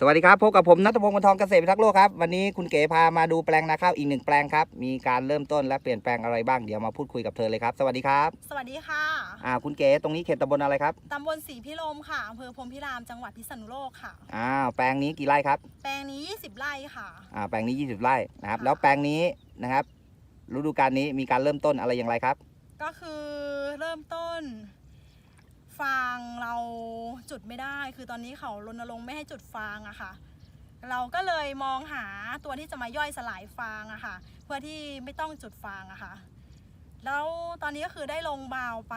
สวัสดีครับพบกับผมนัทพงศ์วรรณทองเกษตรพิทักษ์โลกครับวันนี้คุณเก๋พามาดูแปลงนาข้าวอีกหนึ่งแปลงครับมีการเริ่มต้นและเปลี่ยนแปลงอะไรบ้างเดี๋ยวมาพูดคุยกับเธอเลยครับ สวัสดีครับสวัสดีค่ะอ่าคุณเก๋ตรงนี้เขตตำบลอะไรครับตำบลศรีพิรมค่ะอำเภอพรหมพิรามจังหวัดพิษณุโลกค่ะอ้าวแปลงนี้กี่ไร่ครับ แปลงนี้ 20 ไร่ค่ะอ่าแปลงนี้ 20 ไร่นะครับค่ะแล้วแปลงนี้นะครับฤดูกาลนี้มีการเริ่มต้นอะไรอย่างไรครับ ก็คือเริ่มต้น ฟางเราจุดไม่ได้ คือตอนนี้เขารณรงค์ไม่ให้จุดฟางอะค่ะ เราก็เลยมองหาตัวที่จะมาย่อยสลายฟางอะค่ะ เพื่อที่ไม่ต้องจุดฟางอะค่ะ แล้วตอนนี้ก็คือได้ลงบาวไป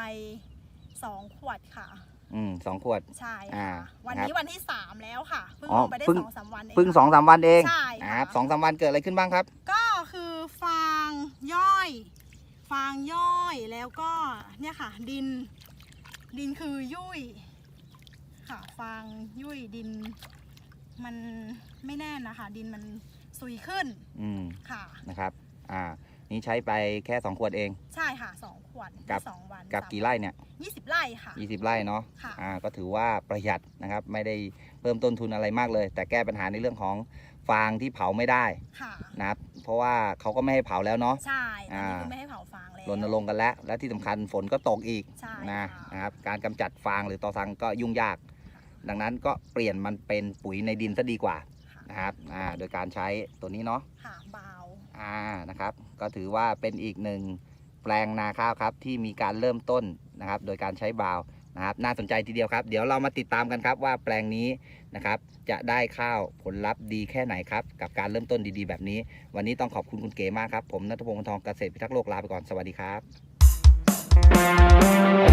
2ขวดค่ะ อืมสองขวด ใช่อ่าค่ะวันครับนี้วันที่3แล้วค่ะเพิ่งอ๋อลงไปได้เพิ่ง สองสามวันเองเพิ่งค่ะสองสามวันเองใช่ค่ะนะครับสองสามวันเกิดอะไรขึ้นบ้างครับ ก็คือฟางย่อย ฟางย่อยแล้วก็เนี่ยค่ะ ดิน ดินคือยุ่ยค่ะฟางยุ่ยดิน มันไม่แน่นนะคะ ดินมันซุยขึ้นอืมค่ะ นะครับ อ่า นี่ใช้ไปแค่สองขวดเอง ใช่ค่ะสองขวดกับ สองวันกับกี่ไร่เนี่ย ยี่สิบไร่ค่ะ 20 ไร่เนาะ ค่ะ อ่า ก็ถือว่าประหยัดนะครับ ไม่ได้เพิ่มต้นทุนอะไรมากเลย แต่แก้ปัญหาในเรื่องของฟางที่เผาไม่ได้ค่ะ นะครับ เพราะว่าเขาก็ไม่ให้เผาแล้วเนาะ ใช่ตอนนี้อ่า คือไม่ให้เผาฟางแล้ว รณรงค์กันแล้ว และที่สำคัญฝนก็ตกอีกใช่นะค่ะนะครับการกำจัดฟางหรือตอสังก็ยุ่งยาก ดังนั้นก็เปลี่ยนมันเป็นปุ๋ยในดินซะดีกว่าค่ะนะครับอ่าโดยการใช้ตัวนี้เนาะค่ะเบาอ่านะครับ ก็ถือว่าเป็นอีกหนึ่งแปลงนาข้าวครับที่มีการเริ่มต้นนะครับ โดยการใช้บาว นะครับน่าสนใจทีเดียวครับ เดี๋ยวเรามาติดตามกันครับว่าแปลงนี้นะครับจะได้ข้าวผลลัพธ์ดีแค่ไหนครับ กับการเริ่มต้นดีๆ แบบนี้ วันนี้ต้องขอบคุณคุณเก๋มากครับ ผมนัทพงศ์ทองเกษตรพิทักษ์โลกลาไปก่อนสวัสดีครับ